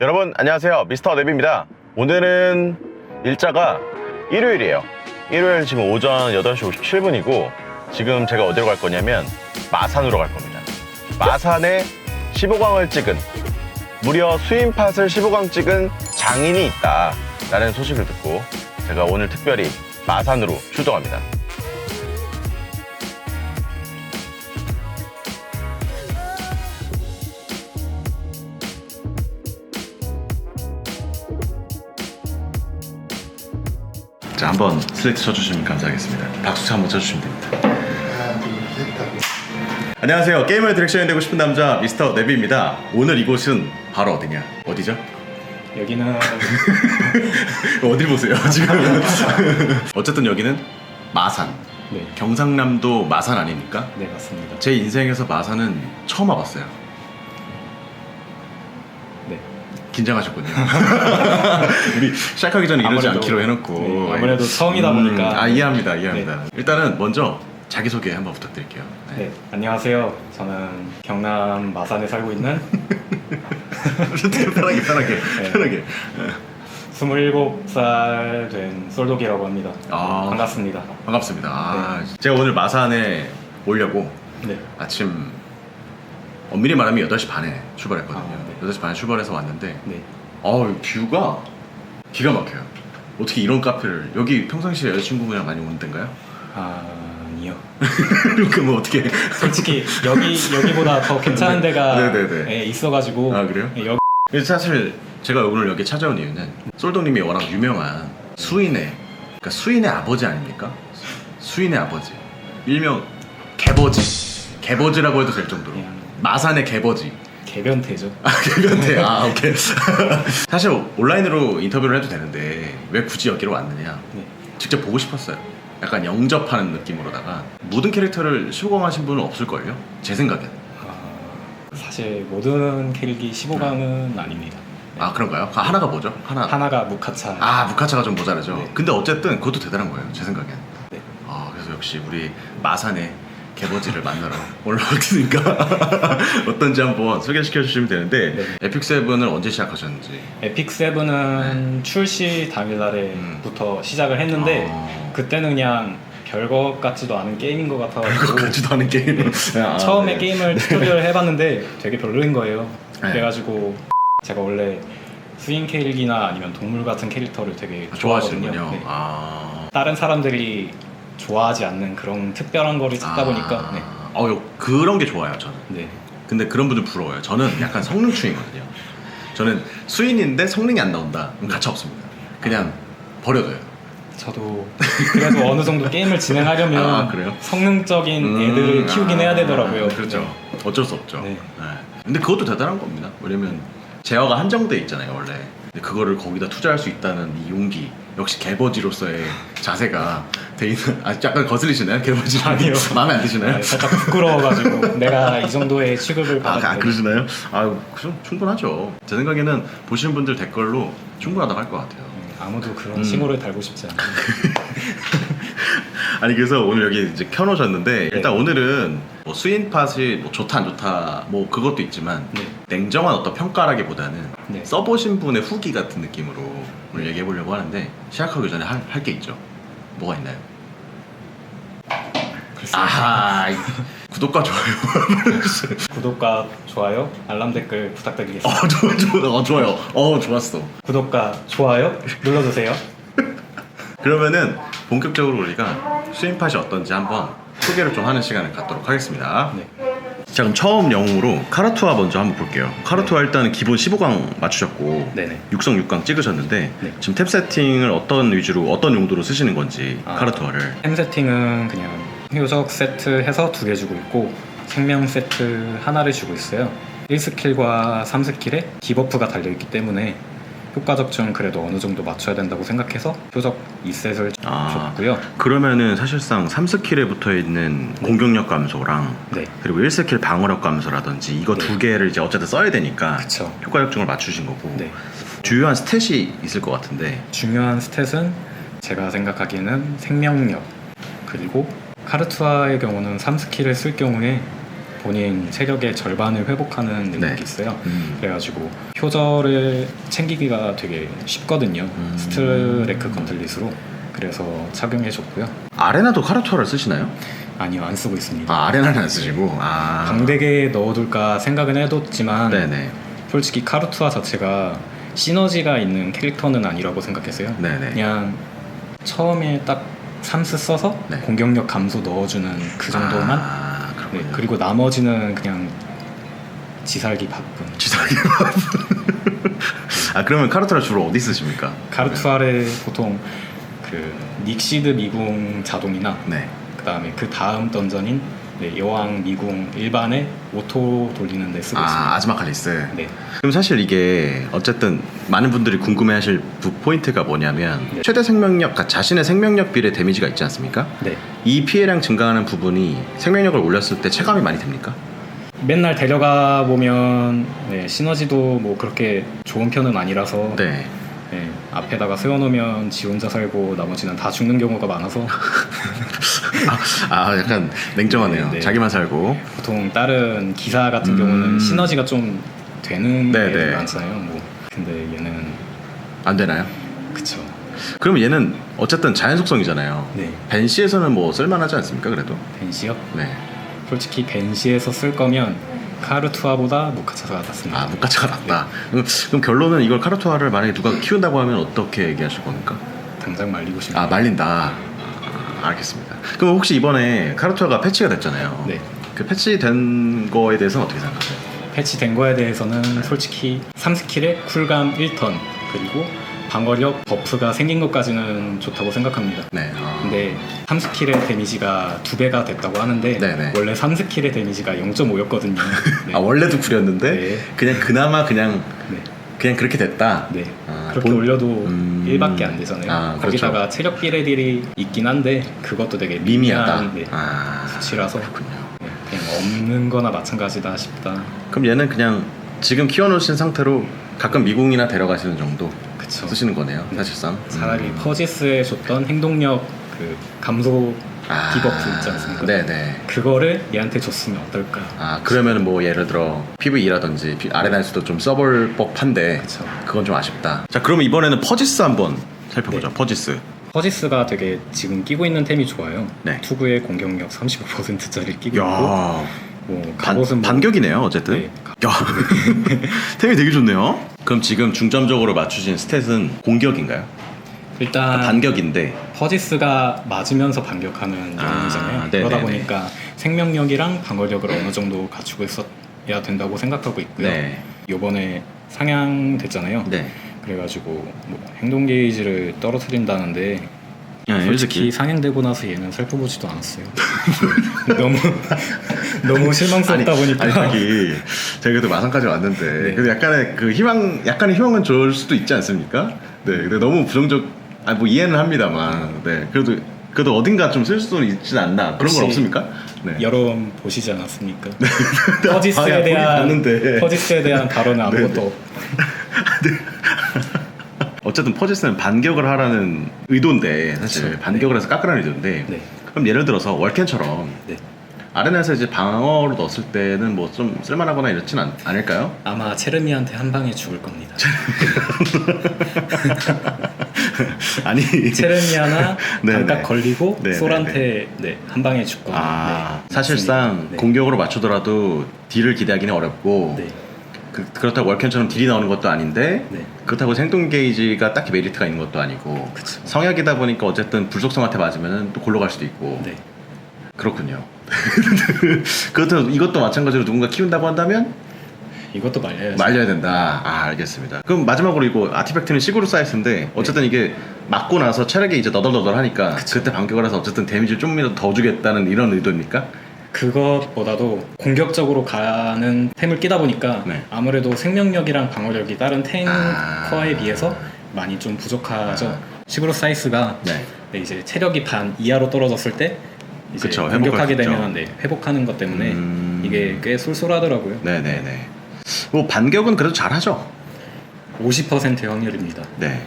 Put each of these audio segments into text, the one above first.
여러분 안녕하세요. 미스터 네비입니다. 오늘은 일자가 일요일이에요. 일요일 지금 오전 8시 57분이고 지금 제가 어디로 갈 거냐면 마산으로 갈 겁니다. 마산에 15강을 찍은 무려 수인팟을 15강 찍은 장인이 있다 라는 소식을 듣고 제가 오늘 특별히 마산으로 출동합니다 한번 슬레이트 쳐주시면 감사하겠습니다. 박수 한번 쳐주시면 됩니다. 안녕하세요. 게이머의 디렉션이 되고 싶은 남자 미스터 네비입니다. 오늘 이곳은 바로 어디냐? 어디죠? 여기는 어딜 보세요 지금. 어쨌든 여기는 마산. 네, 경상남도 마산 아닙니까? 네 맞습니다. 제 인생에서 마산은 처음 와봤어요 네. 긴장하셨군요 우리 시작하기 전에 이러지 아무래도- 않기로 해놓고 네, 아무래도 처음이다 보니까. 아 이해합니다 이해합니다 일단은 먼저 자기 소개 한번 부탁드릴게요 네. 네, 안녕하세요. 저는 경남 마산에 살고 있는 편하게 편하게 네. 편하게 27살 된 솔독이라고 합니다. 아. 반갑습니다. 반갑습니다 아, 제가 오늘 마산에 오려고 네. 아침 엄밀히 말하면 8시 반에 출발했거든요 아, 네. 8시 반에 출발해서 왔는데 네. 어우 뷰가 기가 막혀요 어떻게 이런 카페를 여기 평상시에 여자친구랑 많이 오는 데인가요? 아니요. 그뭐 어떻게 솔직히 여기 여기보다 더 괜찮은 데가 네네네. 예, 있어가지고 아, 그래요? 예, 여기 그래서 사실 제가 오늘 여기 찾아온 이유는 솔동님이 워낙 유명한 수인의 그러니까 수인의 아버지 아닙니까? 수인의 아버지 일명 개버지 개버지라고 해도 될 정도로 음. 마산의 개버지 개변태죠. 아 개변태 아 오케이 사실 온라인으로 인터뷰를 해도 되는데 왜 굳이 여기로 왔느냐 네. 직접 보고 싶었어요 약간 영접하는 느낌으로다가 모든 캐릭터를 시호강하신 분은 없을걸요? 제 생각엔 아, 사실 모든 캐릭이 15강은 아닙니다. 아 그런가요? 아, 하나가 뭐죠? 하나 하나가 무카차. 아 무카차가 좀 모자라죠. 네. 근데 어쨌든 그것도 대단한 거예요. 제 생각엔. 네. 아 그래서 역시 우리 마산의 개버지를 만나러 올라왔으니까 어떤지 한번 소개시켜 주시면 되는데 네. 에픽 세븐을 언제 시작하셨는지. 에픽 세븐은 출시 당일날에부터 시작을 했는데 어. 그때는 그냥 별것 같지도 않은 게임인 것 그거 같아가지고 같지도 않은 게임. 아, 처음에 네. 게임을 튜토리얼 해봤는데 되게 별로인 거예요. 네. 그래가지고 제가 원래 수인 캐릭이나 아니면 동물 같은 캐릭터를 되게 좋아하거든요. 좋아하시는군요. 네. 아. 다른 사람들이 좋아하지 않는 그런 특별한 거를 찾다 보니까 네. 어, 요, 그런 게 좋아요, 저는. 네. 근데 그런 분들 부러워요. 저는 약간 성능충이거든요. 저는 수인인데 성능이 안 나온다. 그럼 가차 없습니다. 그냥 버려둬요. 저도 그래도 어느 정도 게임을 진행하려면 아, 그래요? 성능적인 음, 애들을 키우긴 아, 해야 되더라고요. 그렇죠. 네. 어쩔 수 없죠. 네. 네. 근데 그것도 대단한 겁니다. 왜냐면 제어가 한정돼 있잖아요, 원래. 근데 그거를 거기다 투자할 수 있다는 이 용기. 역시 개버지로서의 자세가 돼 있는. 아, 약간 거슬리시나요, 개버지? 아니요. 마음에 안 드시나요? 네, 살짝 부끄러워가지고 내가 이 정도의 취급을 아, 받았는데 아, 그러시나요? 아유, 그 충분하죠. 제 생각에는 보시는 분들 댓글로 충분하다고 할 것 같아요. 아무도 그런 음. 칭호를 달고 싶지 않아요. 아니 그래서 오늘 여기 이제 켜놓으셨는데 일단 네. 오늘은 뭐 수인팟이 뭐 좋다 안 좋다 뭐 그것도 있지만 네. 냉정한 어떤 평가라기보다는 네. 써보신 분의 후기 같은 느낌으로 오늘 얘기해 보려고 하는데 시작하기 전에 할 게 있죠. 뭐가 있나요? 글쎄요. 아하 이- 구독과 좋아요. 구독과 좋아요, 알람 댓글 부탁드리겠습니다. 어 좋아 좋아 어 좋아요. 어 좋았어. 구독과 좋아요 눌러주세요. 그러면은 본격적으로 우리가 수인팟이 어떤지 한번 소개를 좀 하는 시간을 갖도록 하겠습니다. 네. 자 그럼 처음 영웅으로 카라투아 먼저 한번 볼게요. 카라투아 일단은 기본 15강 맞추셨고 네네. 육성 6강 찍으셨는데 네. 지금 탭 세팅을 어떤 위주로 어떤 용도로 쓰시는 건지 아. 카라투아를 템 세팅은 그냥 효적 세트 해서 두 개 주고 있고 생명 세트 하나를 주고 있어요. 1스킬과 3스킬에 디버프가 달려있기 때문에 효과적 좀 그래도 어느 정도 맞춰야 된다고 생각해서 효적 2셋을 아. 줬고요. 그러면은 사실상 3스킬에 붙어 있는 공격력 감소랑 네. 그리고 1스킬 방어력 감소라든지 이거 네. 두 개를 이제 어쨌든 써야 되니까 그쵸. 효과 적중을 맞추신 거고 네. 주요한 스탯이 있을 것 같은데 중요한 스탯은 제가 생각하기에는 생명력 그리고 카르투아의 경우는 3스킬을 쓸 경우에 본인 체력의 절반을 회복하는 능력이 네. 있어요. 음. 그래가지고 효절을 챙기기가 되게 쉽거든요. 음. 스트레크 건틀릿으로. 그래서 착용해줬고요. 아레나도 카르투아를 쓰시나요? 아니요, 안 쓰고 있습니다. 아 아레나는 안 쓰시고 아 방대기에 넣어둘까 생각은 해뒀지만 네네 솔직히 카르투아 자체가 시너지가 있는 캐릭터는 아니라고 생각했어요. 네네 그냥 처음에 딱 삼스 써서 네. 공격력 감소 넣어주는 그 정도만 아, 네. 그리고 나머지는 그냥 지살기 바쁜 지상이 아 그러면 카르투아 주로 어디 쓰십니까? 카르투아를 보통 그 닉시드 미궁 자동이나 네. 그 다음에 그 다음 던전인 네, 여왕 미궁 일반에 오토 돌리는 데 쓰고 아 있습니다. 아즈마 칼리스. 네. 그럼 사실 이게 어쨌든 많은 분들이 궁금해하실 부- 포인트가 뭐냐면 네. 최대 생명력, 그러니까 자신의 생명력 비례 데미지가 있지 않습니까? 네. 이 피해량 증가하는 부분이 생명력을 올렸을 때 체감이 많이 됩니까? 맨날 데려가 보면 네, 시너지도 뭐 그렇게 좋은 편은 아니라서 네. 네, 앞에다가 세워놓으면 지 혼자 살고 나머지는 다 죽는 경우가 많아서 아, 아, 약간 냉정하네요. 네, 네. 자기만 살고. 보통 다른 기사 같은 음. 경우는 시너지가 좀 되는 네, 애들 네. 많잖아요. 뭐 근데 얘는 안 되나요? 그쵸. 그럼 얘는 어쨌든 자연 속성이잖아요. 네. 벤시에서는 뭐 쓸만하지 않습니까? 그래도. 벤시요? 네. 솔직히 벤시에서 쓸 거면 카르투아보다 모카차가 낫습니다. 아, 무가차가 낫다. 그럼, 그럼 결론은 이걸 카르투아를 만약에 누가 키운다고 하면 어떻게 얘기하실 겁니까? 당장 말리고 싶네요. 아, 말린다. 아, 알겠습니다. 그럼 혹시 이번에 카르투아가 패치가 됐잖아요. 네. 그 패치된 거에 대해서는 어떻게 생각하세요? 패치된 거에 대해서는 솔직히 3스킬에 쿨감 1턴 그리고 방어력 버프가 생긴 것까지는 좋다고 생각합니다. 네. 아, 근데 3스킬의 데미지가 두 배가 됐다고 하는데 네네. 원래 3스킬의 데미지가 0.5였거든요. 네. 아, 원래도 구렸는데 네. 그냥 그나마 그냥 네. 그냥 그렇게 됐다. 네. 아, 그렇게 본- 올려도 음. 1밖에 안 되잖아요. 아, 거기다가 체력 비례들이 있긴 한데 그것도 되게 미미하다. 미미한 네, 아, 수치라서 그렇군요. 네, 그냥 없는 거나 마찬가지다 싶다. 그럼 얘는 그냥 지금 키워놓으신 상태로 가끔 미궁이나 데려가시는 정도 그쵸. 쓰시는 거네요, 사실상. 차라리 음. 퍼지스에 줬던 행동력 그 감소 아, 디버프 있지 않습니까? 네네. 그거를 얘한테 줬으면 어떨까? 아 그러면 뭐 예를 들어 PVE라든지 아레나에서도 좀 써볼 법한데 그쵸. 그건 좀 아쉽다. 자 그러면 이번에는 퍼지스 한번 살펴보죠. 네. 퍼지스. 퍼지스가 되게 지금 끼고 있는 템이 좋아요. 네. 투구의 공격력 35%짜리 끼고 있고 야뭐 반, 뭐 반격이네요 어쨌든. 네, 야 템이 되게 좋네요. 그럼 지금 중점적으로 맞추신 스탯은 공격인가요? 일단 아, 반격인데. 퍼지스가 맞으면서 반격하는 아, 유닛이잖아요. 네네네. 그러다 보니까 생명력이랑 방어력을 어느 정도 갖추고 있어야 된다고 생각하고 있고요. 네. 요번에 상향됐잖아요. 네. 그래가지고 뭐 행동 게이지를 떨어뜨린다는데 야, 솔직히 상향되고 나서 얘는 살펴보지도 않았어요. 너무 너무 실망스럽다 아니, 보니까 아니 하기 제가 그래도 마산까지 왔는데 네. 그래도 약간의 그 희망 약간의 희망은 줄 수도 있지 않습니까? 네, 근데 너무 부정적 아니 뭐 이해는 합니다만 네 그래도 그래도 어딘가 좀 쓸수 있지 않나 그런 혹시 건 없습니까? 네. 여러분 보시지 않았습니까? 아, 퍼지스에 보긴 대한 봤는데. 퍼지스에 대한 발언은 아무것도 없. 어쨌든 퍼지스는 반격을 하라는 의도인데 사실 그쵸. 반격을 해서 깎으라는 의도인데 네. 그럼 예를 들어서 월켄처럼 네. 아레나에서 이제 방어로 넣었을 때는 뭐 좀 쓸만하거나 이렇진 않, 않을까요? 아마 체르미한테 한 방에 죽을 겁니다. 아니 체르미아나 네, 반각 네. 걸리고 네, 솔한테 네, 한 방에 죽거나. 아 네, 사실상. 네. 공격으로 맞추더라도 딜을 기대하기는 어렵고 네. 그, 그렇다고 월켄처럼 딜이 나오는 것도 아닌데 네. 그렇다고 생동 게이지가 딱히 메리트가 있는 것도 아니고 그쵸. 성약이다 보니까 어쨌든 불속성한테 맞으면 또 골로 갈 수도 있고 네. 그렇군요. 그렇다고 이것도 마찬가지로 누군가 키운다고 한다면 이것도 말려야죠. 말려야 된다. 아 알겠습니다. 그럼 마지막으로 이거 아티팩트는 시그루 사이스인데 어쨌든 이게 맞고 나서 체력이 이제 너덜너덜 하니까 그때 반격을 해서 어쨌든 데미지를 좀이라도 더 주겠다는 이런 의도입니까? 그것보다도 공격적으로 가는 템을 끼다 보니까 네. 아무래도 생명력이랑 방어력이 다른 탱커에 아. 비해서 많이 좀 부족하죠. 아. 시그로 사이스가 네. 네, 이제 체력이 반 이하로 떨어졌을 때 이제 그쵸, 공격하게. 되면 네, 회복하는 것 때문에 음. 이게 꽤 쏠쏠하더라고요. 네네네. 뭐 반격은 그래도 잘하죠. 50%의 확률입니다. 네.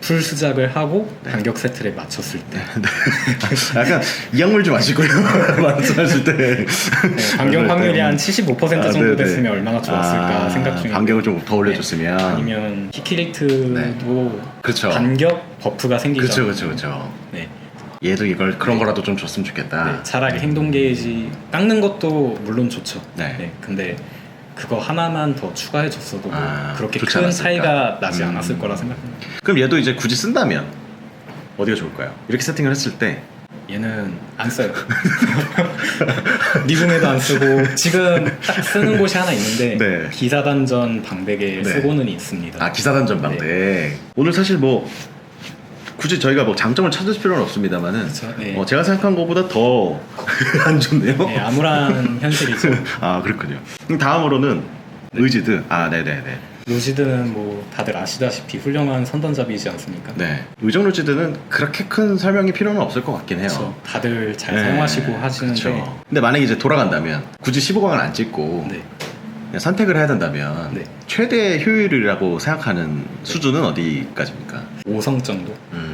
풀 수작을 하고 네. 반격 세트를 맞췄을 때 약간 이 약물 좀 마시고요. 말씀하실 때. 네, 반격 확률이 한 75% 아, 정도 네네. 됐으면 얼마나 좋았을까 아, 생각 중에 반격을 좀 더 올려줬으면. 아니면 히키레이트도 그렇죠. 반격 버프가 생기죠. 그렇죠, 그렇죠, 그렇죠. 네. 얘도 이걸 그런 거라도 좀 줬으면 좋겠다. 네, 차라리 행동 게이지 깎는 것도 물론 좋죠. 네. 근데 그거 하나만 더 추가해 줬어도 뭐 아, 그렇게 좋지 큰 않았을까? 차이가 나지 음. 않았을 거라 생각합니다. 그럼 얘도 이제 굳이 쓴다면 어디가 좋을까요? 이렇게 세팅을 했을 때 얘는 안 써요. 미궁에도 안 쓰고 지금 딱 쓰는 곳이 하나 있는데 네. 기사단전 방백에 네. 쓰고는 있습니다. 아 기사단 전 방대 오늘 사실 뭐 굳이 저희가 뭐 장점을 찾을 필요는 없습니다만은 그렇죠. 네. 어, 제가 생각한 것보다 더 안 좋네요. 네, 암울한 현실이죠. 아 그렇군요. 그럼 다음으로는 의지드. 아 네네네. 로지드는 뭐 다들 아시다시피 훌륭한 선던잡이지 않습니까? 네. 의정 루지드는 그렇게 큰 설명이 필요는 없을 것 같긴 해요. 그렇죠. 다들 잘 네. 사용하시고 하시는데 그쵸. 근데 만약에 이제 돌아간다면 굳이 15강을 안 찍고 네. 그냥 선택을 해야 된다면 네. 최대 효율이라고 생각하는 수준은 어디까지입니까? 5성 정도. 음,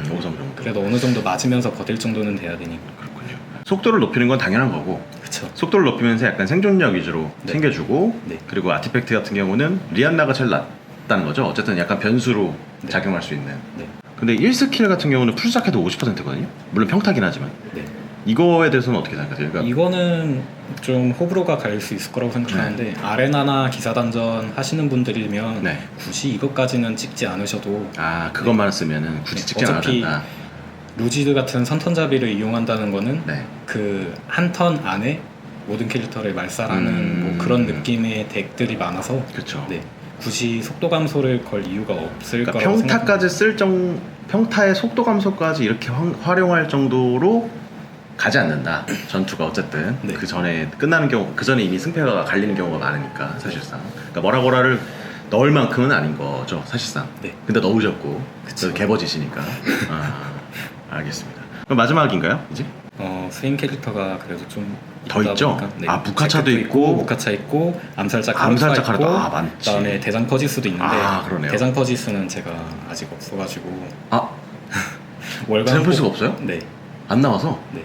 5성 정도. 그래도 어느 정도 맞으면서 버틸 정도는 돼야 되니까. 그렇군요. 속도를 높이는 건 당연한 거고 그렇죠. 속도를 높이면서 약간 생존력 위주로 네. 챙겨주고 네. 그리고 아티팩트 같은 경우는 리안나가 제일 낫다는 거죠. 어쨌든 약간 변수로 네. 작용할 수 있는. 네. 근데 1스킬 같은 경우는 풀스작해도 50%거든요. 물론 평타긴 하지만 네. 이거에 대해서는 어떻게 생각하세요? 그러니까 이거는 좀 호불호가 갈릴 수 있을 거라고 생각하는데 아레나나 기사단전 하시는 분들이면 네. 굳이 이것까지는 찍지 않으셔도 아 그것만 쓰면은 굳이 네. 찍지 않아도 된다. 루지드 같은 선턴잡이를 이용한다는 거는 네. 그 한 턴 안에 모든 캐릭터를 말살하는 음. 뭐 그런 느낌의 덱들이 많아서 그렇죠. 네. 굳이 속도 감소를 걸 이유가 없을 그러니까 거라고 평타까지 쓸 정, 평타의 속도 감소까지 이렇게 활- 활용할 정도로 가지 않는다. 전투가 어쨌든 네. 그 전에 끝나는 경우, 그 전에 이미 승패가 갈리는 경우가 많으니까 사실상. 그러니까 뭐라고라를 넣을 만큼은 아닌 거죠, 사실상. 네. 근데 넣으셨고, 그쵸. 그래서 개버지시니까. 아, 알겠습니다. 그럼 마지막인가요, 이제? 어, 스윙 캐릭터가 그래도 좀 더 있다 있죠? 보니까, 네. 아, 제크도 있고. 무카차 있고 암살자 암살자. 있고 아, 많지. 그다음에 대장 퍼지스도 있는데 아, 그러네요. 대장 퍼지스는 제가 아직 없어가지고 아, 월간 대장 퍼지스가 뽑- 없어요? 네, 안 나와서? 네.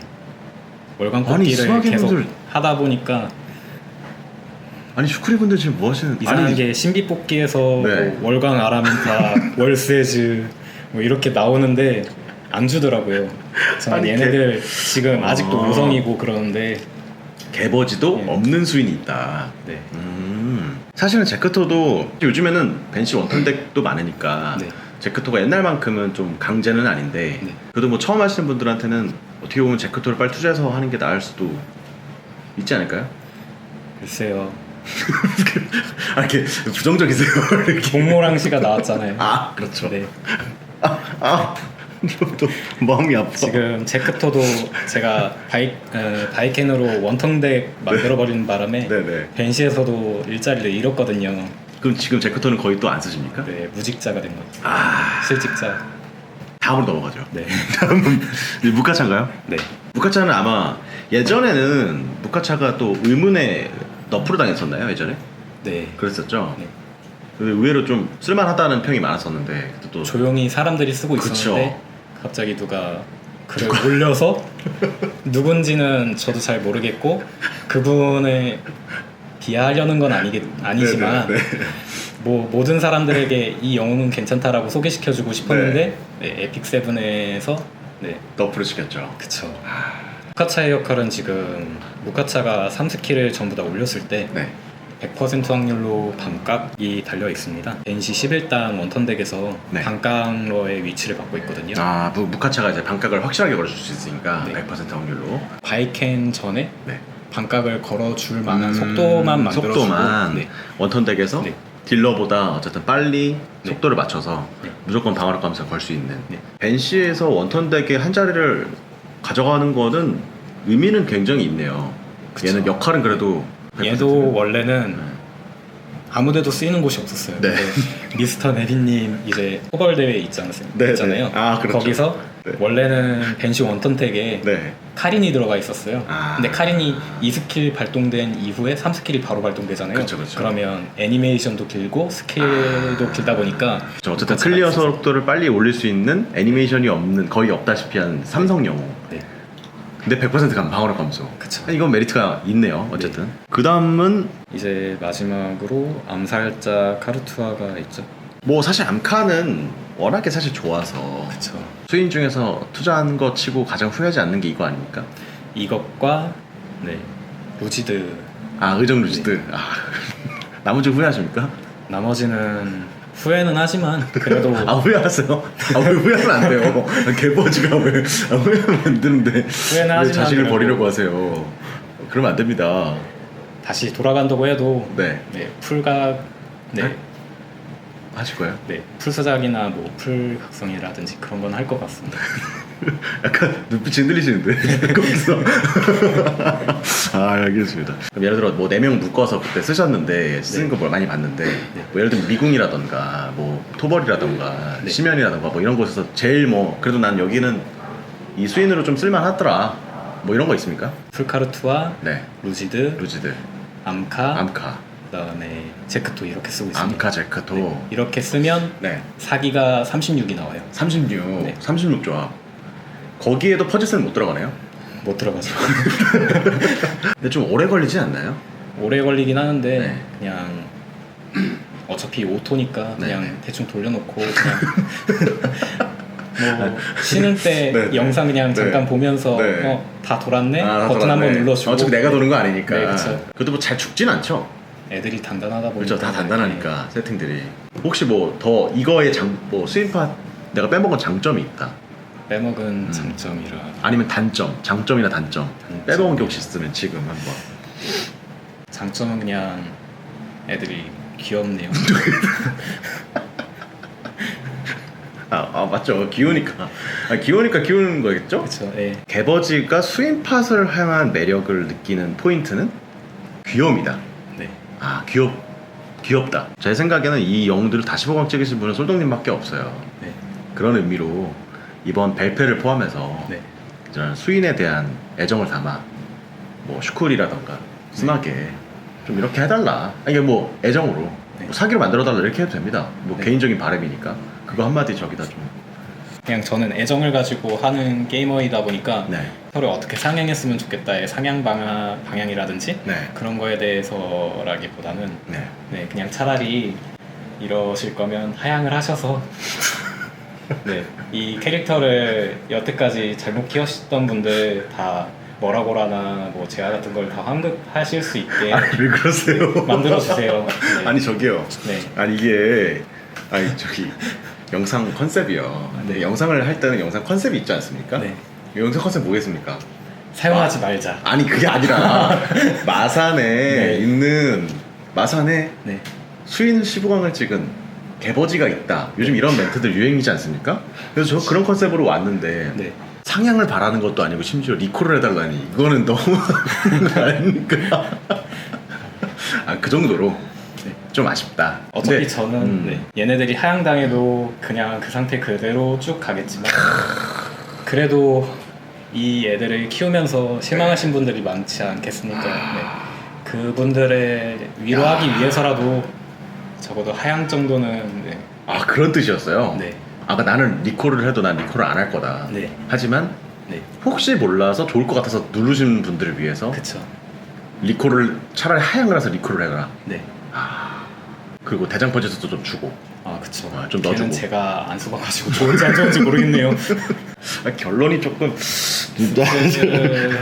월간 아니, 뽑기를 계속 분들- 하다 보니까 아니, 슈크리 분들 지금 뭐 하시는 이상하게 신비 뽑기에서 네. 뭐 월광 아라민타, 월세즈 뭐 이렇게 나오는데 안 주더라고요. 아니, 얘네들 지금 아직도 아. 5성이고 그러는데 개버지도 네. 없는 수인이 있다. 네. 음. 사실은 제크토도 요즘에는 벤시 원턴 덱도 많으니까 네. 제크토가 옛날만큼은 좀 강제는 아닌데 네. 그래도 뭐 처음 하시는 분들한테는 어떻게 보면 제크토를 빨리 투자해서 하는 게 나을 수도 있지 않을까요? 글쎄요. 아 이렇게 부정적이세요 이렇게 공모랑 씨가 나왔잖아요. 아 그렇죠 네. 아 또 마음이 아파 지금 제크토도 제가 바이, 어, 바이켄으로 원턴덱 만들어 버리는 바람에 네네 벤시에서도 일자리를 잃었거든요. 그럼 지금 제크토는 거의 또 안 쓰십니까? 네, 무직자가 된 거죠. 아 실직자. 다음으로 넘어가죠 네. 다음은 이제 무카차인가요? 네. 무카차는 아마 예전에는 무카차가 또 의문의 너프를 당했었나요 예전에? 네. 그랬었죠. 네. 의외로 좀 쓸만하다는 평이 많았었는데 또 조용히 사람들이 쓰고 그쵸. 있었는데 갑자기 누가 글을 올려서? 누군지는 저도 잘 모르겠고 그분을 비하하려는 건 아니겠, 아니지만 네네, 뭐 모든 사람들에게 이 영웅은 괜찮다라고 소개시켜주고 싶었는데 네, 에픽 세븐에서 네. 너프를 시켰죠. 그쵸. 무카차의 역할은 지금 무카차가 3스킬을 전부 다 올렸을 때 네. 100% 확률로 반각이 달려 있습니다. NC 11단 원턴덱에서 네. 반각러의 위치를 맡고 있거든요. 아 무, 무카차가 이제 반각을 확실하게 걸어줄 수 있으니까 네. 100% 확률로. 바이켄 전에 네. 반각을 걸어줄 만한 음, 속도만 만들어주고 속도만 네. 원턴 덱에서 네. 딜러보다 어쨌든 빨리 네. 속도를 맞춰서 네. 무조건 방어력 감사 걸 수 있는 네. 벤시에서 원턴 덱의 한 자리를 가져가는 거는 의미는 굉장히 있네요. 그쵸. 얘는 역할은 그래도 100% 얘도 원래는 네. 아무데도 쓰이는 곳이 없었어요. 네. 근데 미스터 네비님 이제 포벌 대회 있지 않, 네, 있잖아요. 네. 아, 그렇죠. 거기서 네. 원래는 벤시 원턴택에 네. 카린이 들어가 있었어요. 아. 근데 카린이 2스킬 발동된 이후에 3스킬이 바로 발동되잖아요. 그쵸, 그쵸. 러면 애니메이션도 길고 스킬도 길다 보니까 저 어쨌든 같이 클리어. 속도를 빨리 올릴 수 있는 애니메이션이 없는 거의 없다시피 한 삼성 영웅. 네. 근데 100% 감, 방어력 감소. 그쵸. 이건 메리트가 있네요. 어쨌든. 그 다음은 이제 마지막으로 암살자 카르투아가 있죠. 뭐 사실 암카는 워낙에 사실 좋아서 그쵸. 수인 중에서 투자한 거 치고 가장 후회하지 않는 게 이거 아닙니까? 이것과 네 루지드 아 의정 루지드. 아, 나머지 후회하십니까? 나머지는 후회는 하지만 그래도 아 후회하세요? 아 왜 후회하면 안 돼요? 개버지가 왜 아, 후회하면 안 되는데 후회는 왜 하지만 그래도- 버리려고 하세요? 그러면 안 됩니다. 다시 돌아간다고 해도 네. 네 풀각 네, 네? 하실 거예요? 네 풀수작이나 뭐 풀 각성이라든지 그런 건 할 것 같습니다. 약간 눈빛이 흔들리시는데 거기서. 아 알겠습니다. 그럼 예를 들어 뭐 네 명 묶어서 그때 쓰셨는데 쓰는 거뭐 많이 봤는데 뭐 예를 들면 미궁이라던가 뭐 토벌이라던가 네. 심연이라던가 뭐 이런 곳에서 제일 뭐 그래도 난 여기는 이 수인으로 좀 쓸만하더라. 뭐 이런 거 있습니까? 풀카르투아, 네. 루지드, 루지드. 암카, 암카. 그다음에 제크토 이렇게 쓰고 있습니다. 암카 제크토. 네, 이렇게 쓰면 네. 사기가 36이 나와요. 36 네. 36 조합 거기에도 퍼즐은 못 들어가네요 못 들어가죠. 근데 좀 오래 걸리지 않나요? 오래 걸리긴 하는데 네. 그냥 어차피 오토니까 그냥 네. 대충 돌려놓고 그냥 뭐 쉬는 때 네, 네. 영상 그냥 네. 잠깐 보면서 네. 어, 다 돌았네 아, 버튼 돌았네. 한번 눌러주고 어차피 내가 도는 거 아니니까. 네, 그쵸. 그래도 뭐 잘 죽진 않죠. 애들이 단단하다 보니까 그렇죠. 다 단단하니까 세팅들이. 혹시 뭐 더 이거의 장, 뭐 스윙팟 내가 빼먹은 장점이 있다. 네. 빼먹은 장점이라 아니면 단점, 장점이나 단점. 단점. 빼먹은 게 혹시 있으면 지금 한번. 장점은 그냥 애들이 귀엽네요. 아, 아 맞죠. 기우니까. 아, 기우니까 키우는 거겠죠? 그렇죠. 예. 개버지가 스윙팟을 향한 매력을 느끼는 포인트는 귀여움이다. 네. 아 귀엽 귀엽다. 제 생각에는 이 영웅들을 다시 보강 찍으신 분은 솔동님밖에 없어요. 네. 그런 의미로 이번 벨페를 포함해서 네. 저는 수인에 대한 애정을 담아 뭐 슈쿨이라던가 순하게 좀 이렇게 해달라. 아니, 이게 뭐 애정으로 네. 뭐 사기로 만들어달라 이렇게 해도 됩니다. 뭐 네. 개인적인 바람이니까 그거 한마디 저기다 좀. 그냥 저는 애정을 가지고 하는 게이머이다 보니까 네. 서로 어떻게 상향했으면 좋겠다의 상향 방향, 방향이라든지 네. 그런 거에 대해서라기보다는 네. 네 그냥 차라리 이러실 거면 하향을 하셔서 네 이 캐릭터를 여태까지 잘못 키웠던 분들 다 뭐라고라나 뭐 제아 같은 걸 다 환급하실 수 있게 아니 왜 그러세요? 만들어 주세요. 네. 아니 저기요. 네. 아니 이게 아니 저기 영상 컨셉이요. 네. 영상을 할 때는 영상 컨셉이 있지 않습니까? 네. 영상 컨셉 뭐겠습니까? 사용하지 말자. 아니 그게 아니라 마산에 네. 있는 마산에 네. 수인 15강을 찍은 개버지가 있다. 요즘 이런 멘트들 유행이지 않습니까? 그래서 저 그런 컨셉으로 왔는데 네. 상향을 바라는 것도 아니고 심지어 리콜을 해달라니 이거는 너무 아닙니까? 아 그 정도로 네. 좀 아쉽다. 어차피 근데, 저는 음, 네, 얘네들이 하향당해도 그냥 그 상태 그대로 쭉 가겠지만 그래도 이 애들을 키우면서 실망하신 분들이 많지 않겠습니까? 네. 그분들의 위로하기 위해서라도 적어도 하향 정도는 네. 아 그런 뜻이었어요. 네. 아까 나는 리콜을 해도 난 리콜을 안 할 거다. 네. 하지만 네. 혹시 몰라서 좋을 것 같아서 누르시는 분들을 위해서 그쵸. 리콜을 차라리 하향을 해서 리콜을 해라. 네. 아 그리고 대장 펀치에서도 좀 주고 아 그쵸. 아, 좀 넣어주고. 제가 안 써봐가지고 좋은지 안 좋은지 모르겠네요. 아, 결론이 조금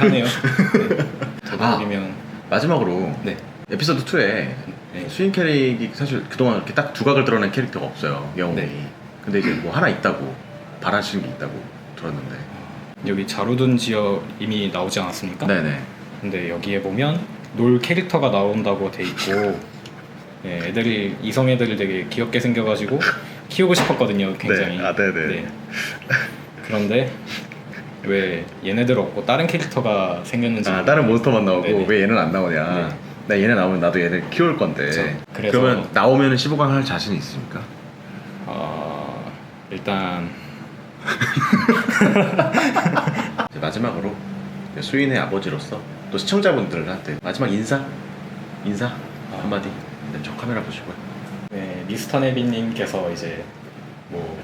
하네요. 네. 아. 되도록이면 마지막으로 네. 에피소드 2에 네. 수인 캐릭이 사실 그동안 이렇게 딱 두각을 드러낸 캐릭터가 없어요 영웅이 네. 근데 이제 뭐 하나 있다고 바라시는 게 있다고 들었는데 여기 자루둔 지역 이미 나오지 않았습니까? 네네 근데 여기에 보면 놀 캐릭터가 나온다고 돼 있고 네, 애들이 이성 애들이 되게 귀엽게 생겨가지고 키우고 싶었거든요 굉장히 네. 아, 네네. 그런데 왜 얘네들 없고 다른 캐릭터가 생겼는지 아 다른 몬스터만 나오고 네네. 왜 얘는 안 나오냐 네. 나 얘네 나오면 나도 얘네 키울 건데. 그래서- 그러면 나오면 15강 할 자신 있습니까? 어, 일단 이제 마지막으로 수인의 아버지로서 또 시청자분들한테 마지막 인사 인사 한마디. 네, 저 카메라 보시고요. 네, 미스터 네비님께서 이제 뭐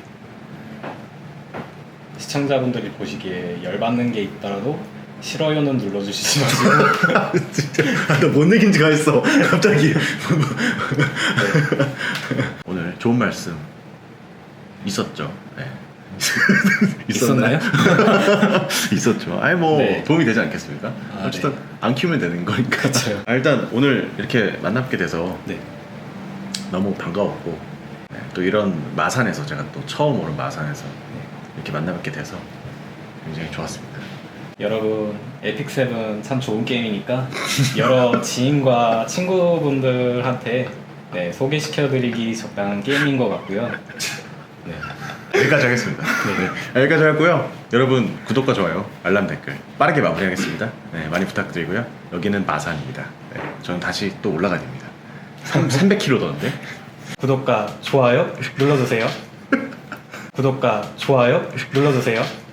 시청자분들이 보시기에 열받는 게 있더라도 싫어요는 눌러주시지 마시고 진짜 나뭔 얘긴지 가 했어 갑자기 오늘 좋은 말씀 있었죠 네. 있었나요? 있었죠 아니 뭐 네. 도움이 되지 않겠습니까 아, 어쨌든 네. 안 키우면 되는 거니까 그쵸. 아, 일단 오늘 이렇게 만나게 돼서 네, 너무 반가웠고 네, 또 이런 마산에서 제가 또 처음 오는 마산에서 이렇게 만나뵙게 돼서 굉장히 좋았습니다 여러분 에픽 세븐 참 좋은 게임이니까 여러 지인과 친구분들한테 네, 소개시켜드리기 적당한 게임인 것 같고요. 네, 여기까지 하겠습니다. 네. 여기까지 하고요. 여러분 구독과 좋아요, 알람 댓글 빠르게 마무리하겠습니다. 네, 많이 부탁드리고요. 여기는 마산입니다. 네, 저는 다시 또 올라가야 됩니다. 300km 더는데 구독과 좋아요 눌러주세요. 구독과 좋아요 눌러주세요.